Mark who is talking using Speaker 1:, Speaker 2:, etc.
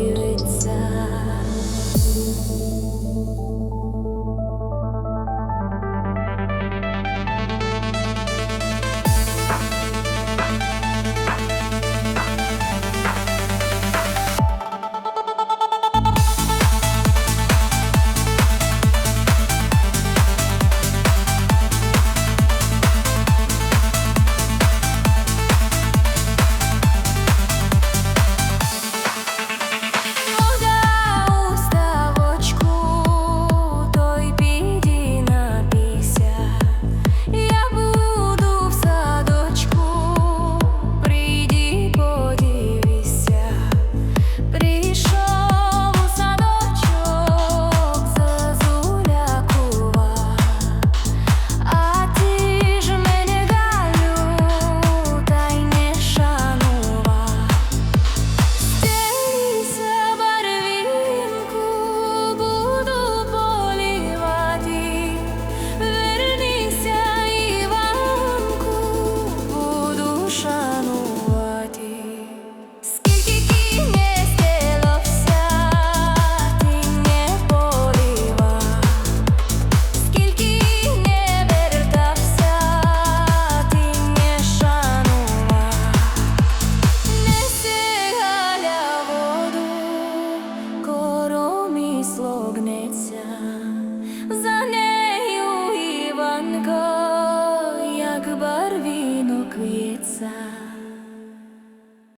Speaker 1: вірить. киця.